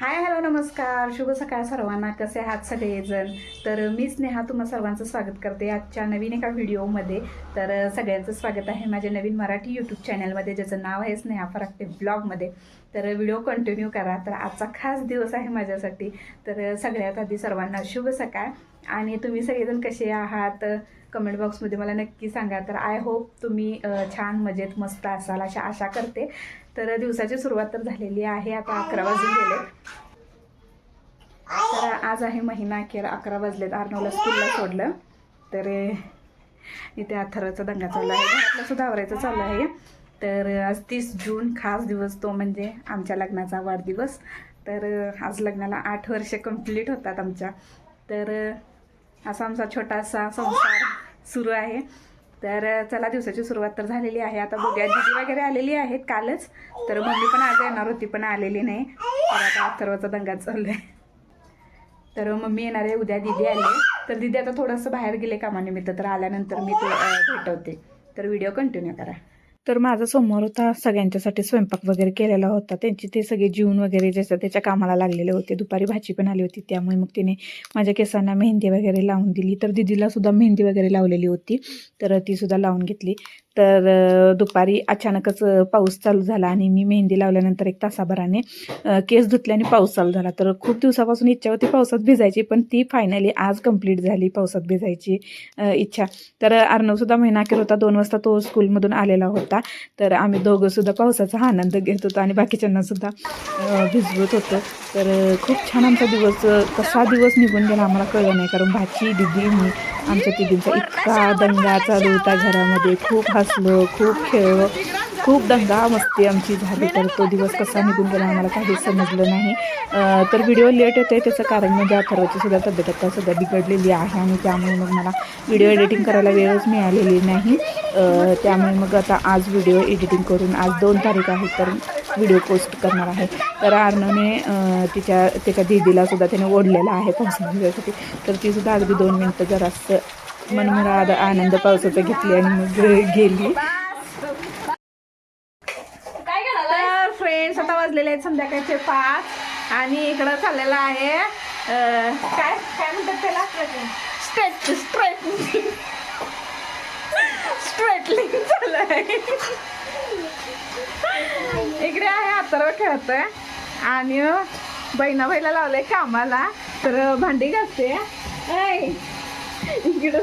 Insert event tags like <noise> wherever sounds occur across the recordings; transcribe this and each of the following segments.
Hi hello नमस्कार. शुभ सकाळ सर्वांना. कसे आहात सगळेजण? तर मी स्नेहा तुम्हा सर्वांचं स्वागत करते आजच्या नवीन एका व्हिडिओमध्ये. तर सगळ्यांचं स्वागत आहे माझ्या नवीन मराठी यूट्यूब चॅनलमध्ये ज्याचं नाव आहे स्नेहा फराकटे ब्लॉगमध्ये. तर व्हिडिओ कंटिन्यू करा. तर आजचा खास दिवस आहे माझ्यासाठी. तर सगळ्यात आधी सर्वांना शुभ सकाळ. आणि तुम्ही सगळेजण कसे आहात? कमेंट बॉक्समध्ये मला नक्की सांगा. तर आय होप तुम्ही छान मजेत मस्त असाल अशा आशा करते. तर दिवसाची सुरुवात तर झालेली आहे. आता अकरा वाजून गेले. तर आज आहे महिना अखेर. अकरा वाजलेत. अर्नवला स्कूलला सोडलं. तर इथे अथराचा दंगा चालू आहे. घरातलं सुद्धा आवरायचं चालू आहे. तर आज तीस जून खास दिवस तो म्हणजे आमच्या लग्नाचा वाढदिवस. तर आज लग्नाला आठ वर्ष कंप्लीट होतात आमच्या. तर असा आमचा छोटासा संसार सुरू आहे. तर चला दिवसाची सुरुवात तर झालेली आहे. आता बघूया दिदी वगैरे आलेली आहेत कालच. तर मम्मी पण आज येणार होती पण आलेली नाही. तर आता अथर्वाचा दंगा चालू आहे. तर मम्मी येणार आहे उद्या दिदी आली तर दिदी आता थोडंसं बाहेर गेले कामानिमित्त तर आल्यानंतर मी ते भेटवते. तर व्हिडिओ कंटिन्यू करा. तर माझा समोर होता सगळ्यांच्यासाठी स्वयंपाक वगैरे केलेला होता. त्यांची ते सगळे जीवन वगैरे ज्याच्या त्याच्या कामाला लागलेले होते. दुपारी भाजी पण आली होती त्यामुळे मग तिने माझ्या केसांना मेहंदी वगैरे लावून दिली. तर दिदीला सुद्धा मेहंदी वगैरे लावलेली होती तर ती सुद्धा लावून घेतली. तर दुपारी अचानकच पाऊस चालू झाला आणि मी मेहंदी लावल्यानंतर एक तासाभराने केस धुतल्याने पाऊस चालू झाला. तर खूप दिवसापासून इच्छा होती पावसात भिजायची पण ती फायनली आज कंप्लीट झाली पावसात भिजायची इच्छा. तर अर्णवसुद्धा महिना अखेर होता. दोन वाजता तो स्कूलमधून आलेला होता. तर आम्ही दोघंसुद्धा पावसाचा आनंद घेत होतो आणि बाकीच्यांना सुद्धा भिजवत होतो. तर खूप छान आमचा दिवस कसा दिवस निघून गेला आम्हाला कळलं नाही. कारण भाची दिदी मी आमच्या तिघींचा इतका दंगा चालू होता घरामध्ये. खूप हसलो खूप खेळलो. खूप दंगा मस्ती आमची झाली तर तो दिवस कसा निघून गेला आम्हाला काहीच समजलं नाही. तर व्हिडिओ लेट येते त्याचं कारण म्हणजे अथर्वची सुद्धा तब्येत आता सध्या बिघडलेली आहे आणि त्यामुळे मग मला व्हिडिओ एडिटिंग करायला वेळच मिळालेली नाही. त्यामुळे मग आता आज व्हिडिओ एडिटिंग करून आज दोन तारीख आहे तर व्हिडिओ पोस्ट करणार आहे. तर अर्णवने तिच्या त्याच्या दीदीलासुद्धा त्याने ओढलेला आहे पावसासाठी तर तीसुद्धा अगदी दोन मिनटं जरासं मनमुराद आनंद पावसाचा घेतली आणि मग गेली तर फ्रेंड्स आता वाजलेले आहेत संध्याकाळचे पाच आणि इकडं चाललेलं आहे काय काय म्हणतात त्याला? स्ट्रेट स्ट्रेट स्ट्रेटलिंग चालू आहे इकडे आहे अथर्व खेळतोय आणि बहिणाबाईला लावलंय कामाला तर भांडी घासते ऐ, इकडं.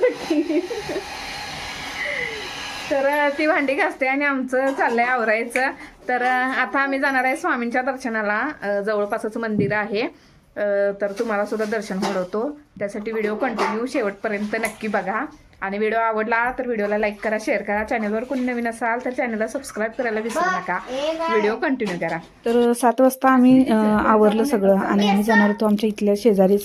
तर ती भांडी घासते आणि आमचं चाललंय आवरायचं. तर आता आम्ही जाणार आहे स्वामींच्या दर्शनाला. जवळपासच मंदिर आहे. तर तुम्हाला सुद्धा दर्शन घडवतो त्यासाठी व्हिडिओ कंटिन्यू शेवटपर्यंत नक्की बघा. आणि व्हिडिओ आवडला तर व्हिडिओला लाईक करा शेअर करा. चॅनलवर कोणी नवीन असाल तर चॅनलला सबस्क्राईब करायला विसरू नका. व्हिडिओ कंटिन्यू करा. तर सात वाजता आम्ही <laughs> आवरलं सगळं आणि आम्ही जाणार होतो आमच्या इथल्या शेजारीच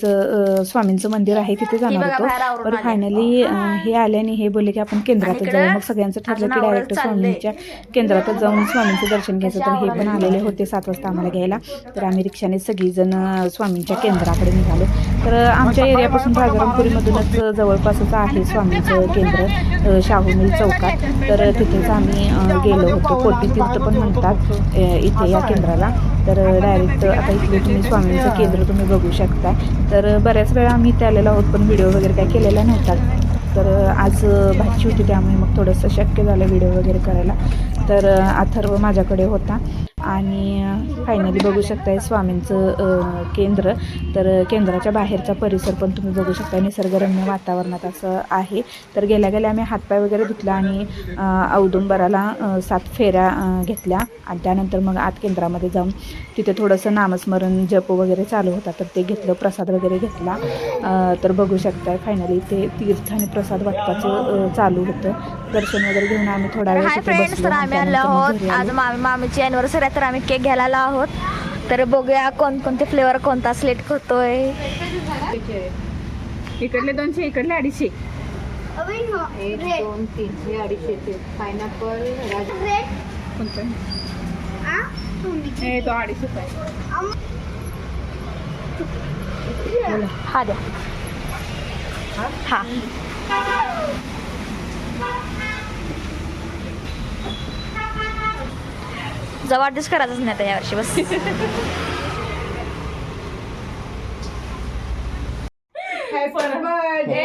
स्वामींचं मंदिर आहे तिथे जाणार होतो. आले. फायनली हे. आले आणि हे बोलले की आपण केंद्रातच जाऊ. मग सगळ्यांचं ठरलं की डायरेक्ट. स्वामींच्या केंद्रातच जाऊन स्वामींचं दर्शन घ्यायचं. तर हे पण आलेले होते सात वाजता आम्हाला घ्यायला. तर आम्ही रिक्षाने सगळीजण स्वामींच्या केंद्राकडे निघालो. तर आमच्या एरियापासून राजारामपुरीमधूनच जवळपासच आहे स्वामींचं केंद्र शाहू मिल चौकात. तर तिथेच आम्ही गेलो होतो. कोटी तीर्थ पण म्हणतात इथे या केंद्राला. तर डायरेक्ट आता इथले तुम्ही स्वामींचं केंद्र तुम्ही बघू शकता. तर बऱ्याच वेळा आम्ही इथे आलेलो आहोत पण व्हिडिओ वगैरे काय केलेला नव्हता. तर आज भाजी होती त्यामुळे मग थोडंसं शक्य झालं व्हिडिओ वगैरे करायला. तर अथर्व माझ्याकडे होता. आणि फायनली बघू शकताय स्वामींचं केंद्र. तर केंद्राच्या बाहेरचा परिसर पण तुम्ही बघू शकता निसर्गरम्य वातावरणात असं आहे. तर गेल्या गेल्या आम्ही हातपाय वगैरे धुतला आणि औदुंबराला सात फेऱ्या घेतल्या. आणि त्यानंतर मग आत केंद्रामध्ये जाऊन तिथे थोडंसं नामस्मरण जप वगैरे चालू होता. तर ते घेतलं प्रसाद वगैरे घेतला. तर बघू शकताय फायनली ते तीर्थ आणि प्रसाद वाटपाचं चालू होतं. दर्शन वगैरे घेऊन आम्ही थोडा वेळ तिथे बसलो आज. मामी मामीची तर आम्ही केक घ्यायला आलो आहोत. तर बघूया कोणकोणते फ्लेवर कोणता सिलेक्ट होतोय इकडले दोनशे इकडले अडीचशे. एक दोन तीन हे अडीचशेचे पायनॅपल कोणतं? हे तो अडीचशेच आहे हा द्या. हा. आमचा वाढदिवस करायचाच नाही आता यावर्षी बस.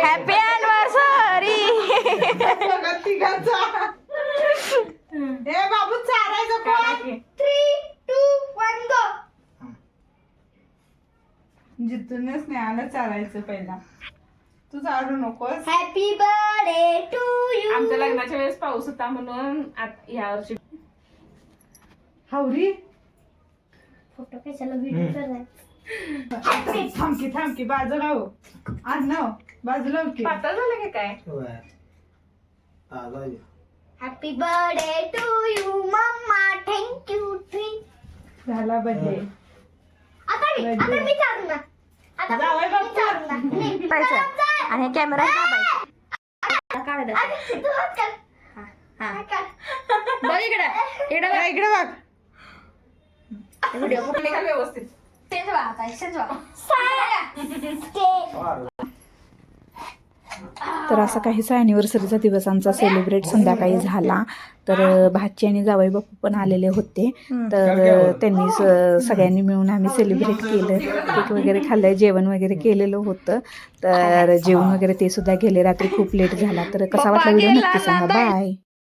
हॅपी अनिव्हर्सरी बाबू जिथूनच नाही आलं चालायचं पहिला. तू चालू नकोस. हॅपी बर्थडे टू यू आमच्या लग्नाच्या वेळेस पाऊस होता म्हणून या वर्षी हावरी फोटो कशाला व्हिडिओ करायचा थांबकी थांबकी बाजूला हो. आज नाव बाजूला हो की. पातळ झालं की काय? हॅपी बर्थडे टू यू मम्मा थँक्यू थँक झाला बर्थडे आता मी आता मी चालणार. आता जावई बापू. चालणार. आणि कॅमेरा आधी तू हात काढ. हात काढ. बघ इकडे. इकडे इकडे बघ. व्हिडिओ कुठले का व्यवस्थित? सेंज बघा आता सेंज बघा तर असा काहीसा ॲनिव्हर्सरीचा दिवस आमचा सेलिब्रेट संध्याकाळी झाला. तर भाची आणि जावई बापू पण आलेले होते. तर त्यांनी स- सगळ्यांनी मिळून आम्ही सेलिब्रेट केलं. केक वगैरे खाल्लं जेवण वगैरे केलेलं होतं. तर जेवण वगैरे ते सुद्धा गेले. रात्री खूप लेट झाला. तर कसा वाटला व्हिडिओ? नक्की सांगा. बाय